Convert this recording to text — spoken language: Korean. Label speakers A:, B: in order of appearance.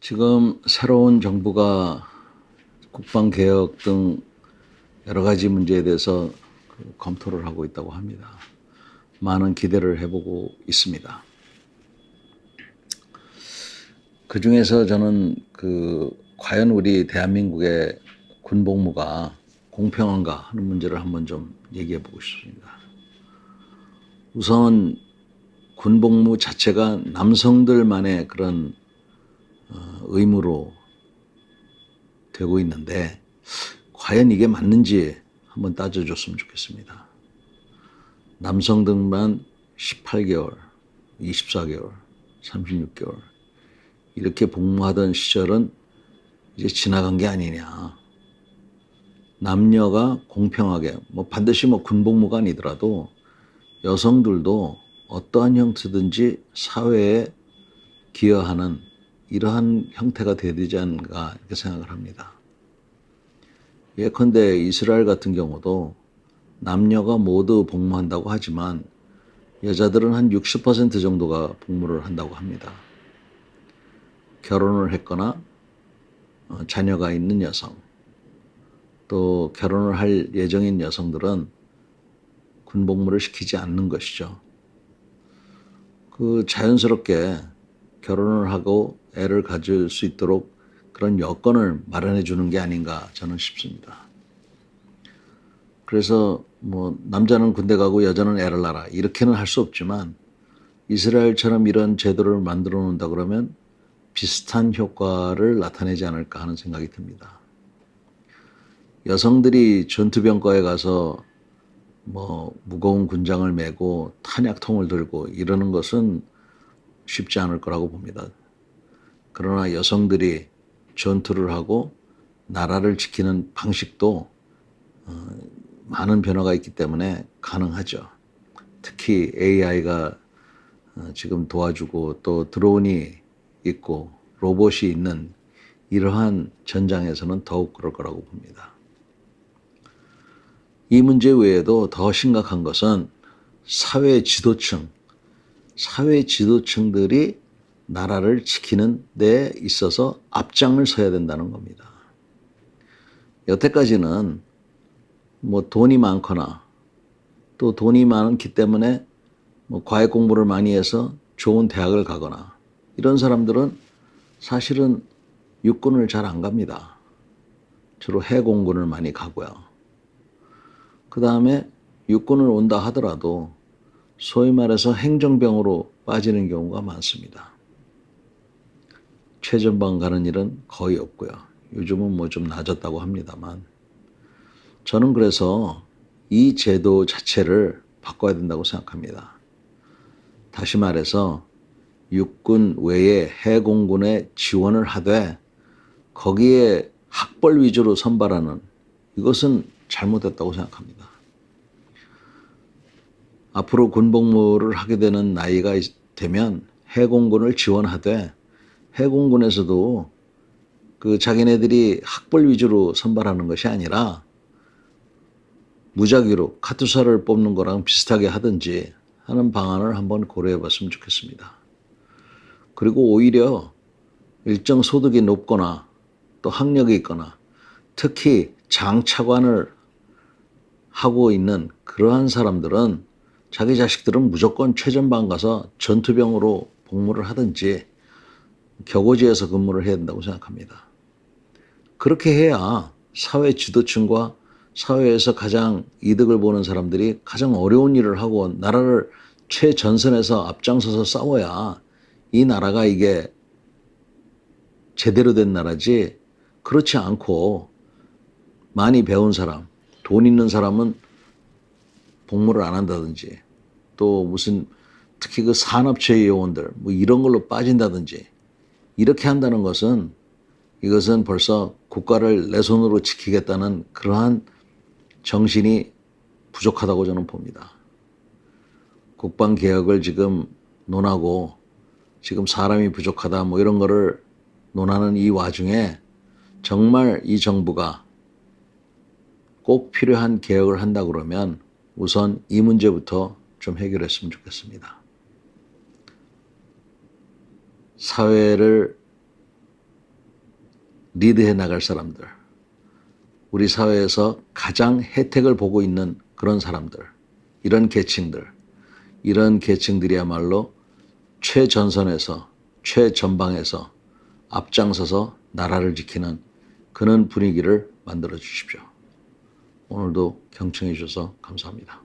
A: 지금 새로운 정부가 국방 개혁 등 여러 가지 문제에 대해서 그 검토를 하고 있다고 합니다. 많은 기대를 해보고 있습니다. 그 중에서 저는 그 과연 우리 대한민국의 군복무가 공평한가 하는 문제를 한번 좀 얘기해 보고 싶습니다. 우선 군복무 자체가 남성들만의 그런 어, 의무로 되고 있는데 과연 이게 맞는지 한번 따져줬으면 좋겠습니다. 남성들만 18개월, 24개월, 36개월 이렇게 복무하던 시절은 이제 지나간 게 아니냐. 남녀가 공평하게 뭐 반드시 뭐 군복무가 아니더라도 여성들도 어떠한 형태든지 사회에 기여하는 이러한 형태가 돼야 되지 않은가 이렇게 생각을 합니다. 예컨대 이스라엘 같은 경우도 남녀가 모두 복무한다고 하지만 여자들은 한 60% 정도가 복무를 한다고 합니다. 결혼을 했거나 어, 자녀가 있는 여성, 또 결혼을 할 예정인 여성들은 군복무를 시키지 않는 것이죠. 그 자연스럽게 결혼을 하고 애를 가질 수 있도록 그런 여건을 마련해 주는 게 아닌가 저는 싶습니다. 그래서 뭐 남자는 군대 가고 여자는 애를 낳아라 이렇게는 할 수 없지만 이스라엘처럼 이런 제도를 만들어 놓는다 그러면 비슷한 효과를 나타내지 않을까 하는 생각이 듭니다. 여성들이 전투병과에 가서 뭐 무거운 군장을 메고 탄약통을 들고 이러는 것은 쉽지 않을 거라고 봅니다. 그러나 여성들이 전투를 하고 나라를 지키는 방식도 어, 많은 변화가 있기 때문에 가능하죠. 특히 AI가 어, 지금 도와주고 또 드론이 있고 로봇이 있는 이러한 전장에서는 더욱 그럴 거라고 봅니다. 이 문제 외에도 더 심각한 것은 사회 지도층, 사회 지도층들이 나라를 지키는 데 있어서 앞장을 서야 된다는 겁니다. 여태까지는 뭐 돈이 많거나 또 돈이 많기 때문에 뭐 과외 공부를 많이 해서 좋은 대학을 가거나 이런 사람들은 사실은 육군을 잘 안 갑니다. 주로 해공군을 많이 가고요. 그 다음에 육군을 온다 하더라도 소위 말해서 행정병으로 빠지는 경우가 많습니다. 최전방 가는 일은 거의 없고요. 요즘은 뭐 좀 낮았다고 합니다만 저는 그래서 이 제도 자체를 바꿔야 된다고 생각합니다. 다시 말해서 육군 외에 해공군에 지원을 하되 거기에 학벌 위주로 선발하는 이것은 잘못됐다고 생각합니다. 앞으로 군복무를 하게 되는 나이가 되면 해공군을 지원하되 해공군에서도 그 자기네들이 학벌 위주로 선발하는 것이 아니라 무작위로 카투사를 뽑는 거랑 비슷하게 하든지 하는 방안을 한번 고려해 봤으면 좋겠습니다. 그리고 오히려 일정 소득이 높거나 또 학력이 있거나 특히 장차관을 하고 있는 그러한 사람들은 자기 자식들은 무조건 최전방 가서 전투병으로 복무를 하든지 격오지에서 근무를 해야 된다고 생각합니다. 그렇게 해야 사회 지도층과 사회에서 가장 이득을 보는 사람들이 가장 어려운 일을 하고 나라를 최전선에서 앞장서서 싸워야 이 나라가 이게 제대로 된 나라지 그렇지 않고 많이 배운 사람, 돈 있는 사람은 복무를 안 한다든지 또 무슨 특히 그 산업체 요원들 뭐 이런 걸로 빠진다든지 이렇게 한다는 것은 이것은 벌써 국가를 내 손으로 지키겠다는 그러한 정신이 부족하다고 저는 봅니다. 국방 개혁을 지금 논하고 지금 사람이 부족하다 뭐 이런 거를 논하는 이 와중에 정말 이 정부가 꼭 필요한 개혁을 한다 그러면 우선 이 문제부터 좀 해결했으면 좋겠습니다. 사회를 리드해 나갈 사람들, 우리 사회에서 가장 혜택을 보고 있는 그런 사람들, 이런 계층들, 이런 계층들이야말로 최전선에서, 최전방에서 앞장서서 나라를 지키는 그런 분위기를 만들어 주십시오. 오늘도 경청해 주셔서 감사합니다.